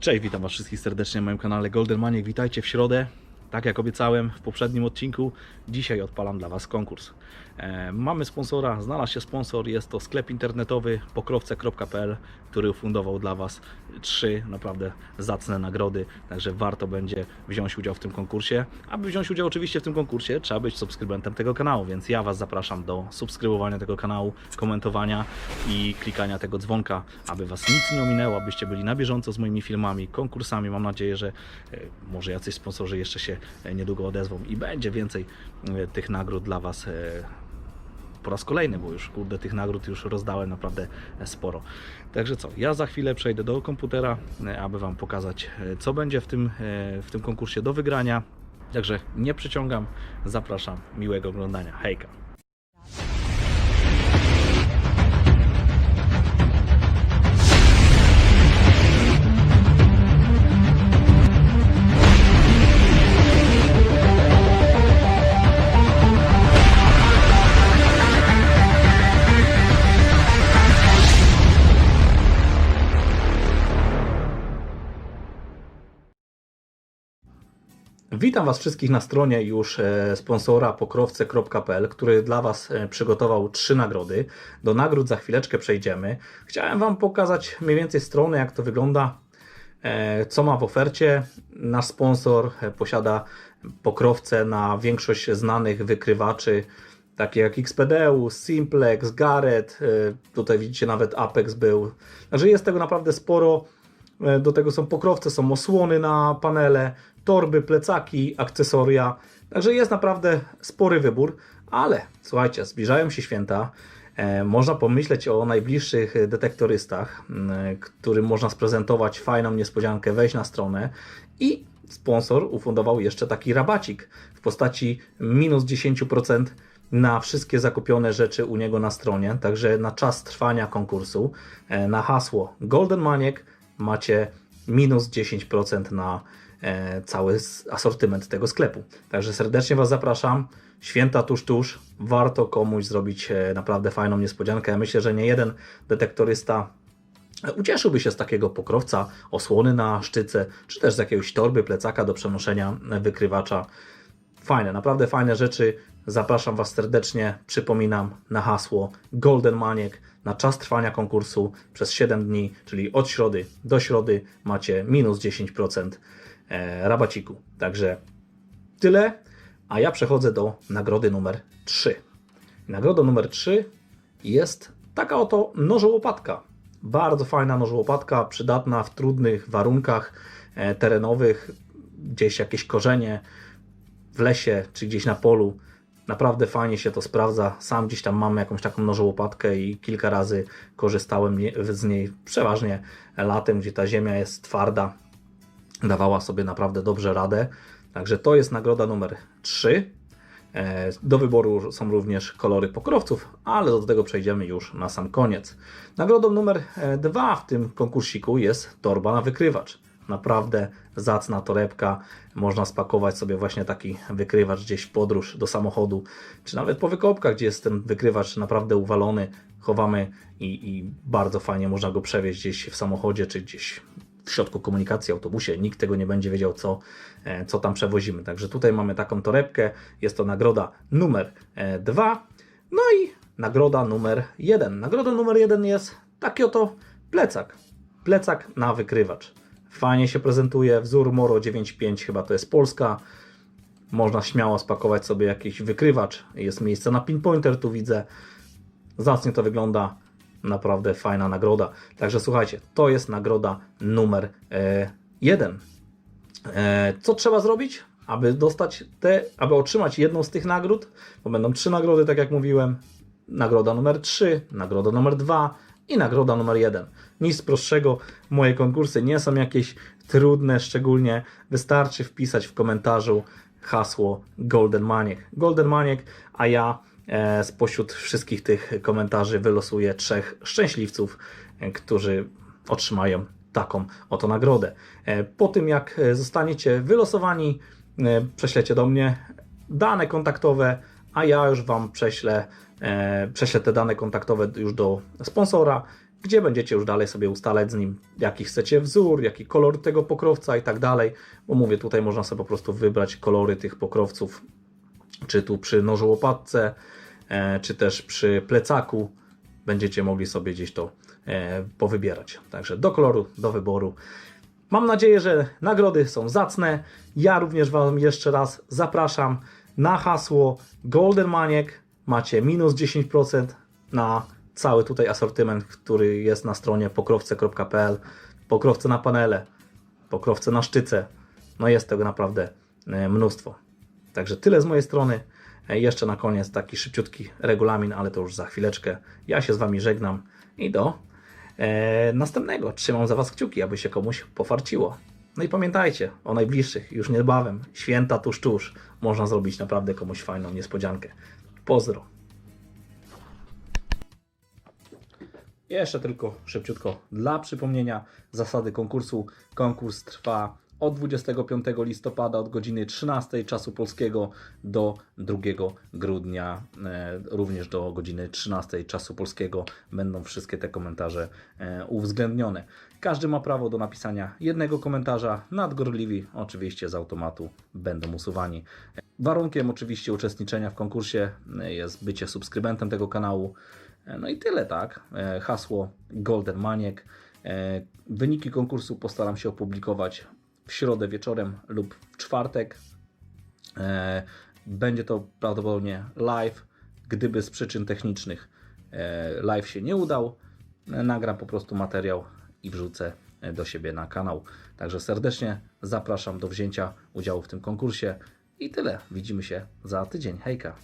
Cześć, witam Was wszystkich serdecznie na moim kanale Golden Maniek. Witajcie w środę. Tak jak obiecałem w poprzednim odcinku, dzisiaj odpalam dla Was konkurs. E, mamy sponsora, znalazł się sponsor, jest to sklep internetowy pokrowce.pl, który ufundował dla Was trzy naprawdę zacne nagrody, także warto będzie wziąć udział w tym konkursie. Aby wziąć udział oczywiście w tym konkursie, trzeba być subskrybentem tego kanału, więc ja Was zapraszam do subskrybowania tego kanału, komentowania i klikania tego dzwonka, aby Was nic nie ominęło, abyście byli na bieżąco z moimi filmami, konkursami. Mam nadzieję, że e, może jacyś sponsorzy jeszcze się niedługo odezwą i będzie więcej e, tych nagród dla Was e, po raz kolejny, bo już kurde tych nagród już rozdałem naprawdę sporo. Także co, ja za chwilę przejdę do komputera, e, aby Wam pokazać e, co będzie w tym, e, w tym konkursie do wygrania. Także nie przyciągam, zapraszam, miłego oglądania. Hejka! Witam Was wszystkich na stronie już e, sponsora pokrowce.pl, który dla Was e, przygotował trzy nagrody. Do nagród za chwileczkę przejdziemy. Chciałem Wam pokazać mniej więcej stronę, jak to wygląda, e, co ma w ofercie. Nasz sponsor posiada pokrowce na większość znanych wykrywaczy, takie jak Xpedeus, Simplex, Garrett, tutaj widzicie nawet Apex był. Także jest tego naprawdę sporo. E, Do tego są pokrowce, są osłony na panele, torby, plecaki, akcesoria. Także jest naprawdę spory wybór, ale słuchajcie, zbliżają się święta. E, Można pomyśleć o najbliższych detektorystach, którym można sprezentować fajną niespodziankę, wejść na stronę i sponsor ufundował jeszcze taki rabacik w postaci minus 10% na wszystkie zakupione rzeczy u niego na stronie. Także na czas trwania konkursu e, na hasło Golden Maniek macie minus 10% na e, cały asortyment tego sklepu. Także serdecznie Was zapraszam. Święta tuż, tuż. Warto komuś zrobić e, naprawdę fajną niespodziankę. Ja myślę, że nie jeden detektorysta e, ucieszyłby się z takiego pokrowca, osłony na szczyce, czy też z jakiegoś torby, plecaka do przenoszenia wykrywacza. Fajne, naprawdę fajne rzeczy. Zapraszam Was serdecznie. Przypominam na hasło Golden Maniek na czas trwania konkursu przez 7 dni, czyli od środy do środy macie minus 10% e, rabaciku. Także tyle, a ja przechodzę do nagrody numer 3. Nagroda numer 3 jest taka oto nożołopatka. Bardzo fajna nożołopatka, przydatna w trudnych warunkach e, terenowych, gdzieś jakieś korzenie w lesie czy gdzieś na polu. Naprawdę fajnie się to sprawdza. Sam gdzieś tam mam jakąś taką nożołopatkę i kilka razy korzystałem z niej, przeważnie latem, gdzie ta ziemia jest twarda. Dawała sobie naprawdę dobrze radę. Także to jest nagroda numer 3. E, Do wyboru są również kolory pokrowców, ale do tego przejdziemy już na sam koniec. Nagrodą numer 2 w tym konkursiku jest torba na wykrywacz. Naprawdę zacna torebka. Można spakować sobie właśnie taki wykrywacz gdzieś w podróż do samochodu, czy nawet po wykopkach, gdzie jest ten wykrywacz naprawdę uwalony. Chowamy i, i bardzo fajnie można go przewieźć gdzieś w samochodzie, czy gdzieś w środku komunikacji, autobusie. Nikt tego nie będzie wiedział, co, e, co tam przewozimy. Także tutaj mamy taką torebkę. Jest to nagroda numer e, dwa. No i nagroda numer jeden. Nagroda numer jeden jest taki oto plecak. Plecak na wykrywacz. Fajnie się prezentuje. Wzór Moro 9.5 chyba to jest Polska. Można śmiało spakować sobie jakiś wykrywacz. Jest miejsce na pinpointer, tu widzę. Zacnie to wygląda. Naprawdę fajna nagroda. Także słuchajcie, to jest nagroda numer e, jeden. E, co trzeba zrobić, aby dostać te, aby otrzymać jedną z tych nagród? Bo będą trzy nagrody, tak jak mówiłem. Nagroda numer 3, nagroda numer 2 i nagroda numer 1. Nic prostszego. Moje konkursy nie są jakieś trudne, szczególnie wystarczy wpisać w komentarzu hasło Golden Maniek. Golden Maniek, a ja e, spośród wszystkich tych komentarzy wylosuję trzech szczęśliwców, e, którzy otrzymają taką oto nagrodę. E, Po tym jak zostaniecie wylosowani, prześlecie do mnie dane kontaktowe, a ja już Wam prześlę, prześlę te dane kontaktowe już do sponsora gdzie będziecie już dalej sobie ustalać z nim, jaki chcecie wzór, jaki kolor tego pokrowca i tak dalej, bo mówię, tutaj można sobie po prostu wybrać kolory tych pokrowców, czy tu przy nożu łopatce, e, czy też przy plecaku, będziecie mogli sobie gdzieś to e, powybierać. Także do koloru, do wyboru. Mam nadzieję, że nagrody są zacne. Ja również Wam jeszcze raz zapraszam na hasło Golden Maniek. Macie minus 10% na cały tutaj asortyment, który jest na stronie pokrowce.pl. Pokrowce na panele, pokrowce na sztyce. No jest tego naprawdę e, mnóstwo. Także tyle z mojej strony. E, Jeszcze na koniec taki szybciutki regulamin, ale to już za chwileczkę. Ja się z Wami żegnam i do e, następnego. Trzymam za Was kciuki, aby się komuś pofarciło. No i pamiętajcie o najbliższych, już niebawem, święta tuż tuż. Można zrobić naprawdę komuś fajną niespodziankę. Pozdro. Jeszcze tylko szybciutko dla przypomnienia zasady konkursu. Konkurs trwa od 25 listopada od godziny 13 czasu polskiego do 2 grudnia, e, również do godziny 13 czasu polskiego będą wszystkie te komentarze e, uwzględnione. Każdy ma prawo do napisania jednego komentarza, nadgorliwi oczywiście z automatu będą usuwani. Warunkiem oczywiście uczestniczenia w konkursie jest bycie subskrybentem tego kanału. No i tyle, tak. E, Hasło Golden Maniek. E, Wyniki konkursu postaram się opublikować w środę wieczorem lub w czwartek. E, Będzie to prawdopodobnie live. Gdyby z przyczyn technicznych live się nie udał, nagram po prostu materiał i wrzucę e, do siebie na kanał. Także serdecznie zapraszam do wzięcia udziału w tym konkursie. I tyle. Widzimy się za tydzień. Hejka.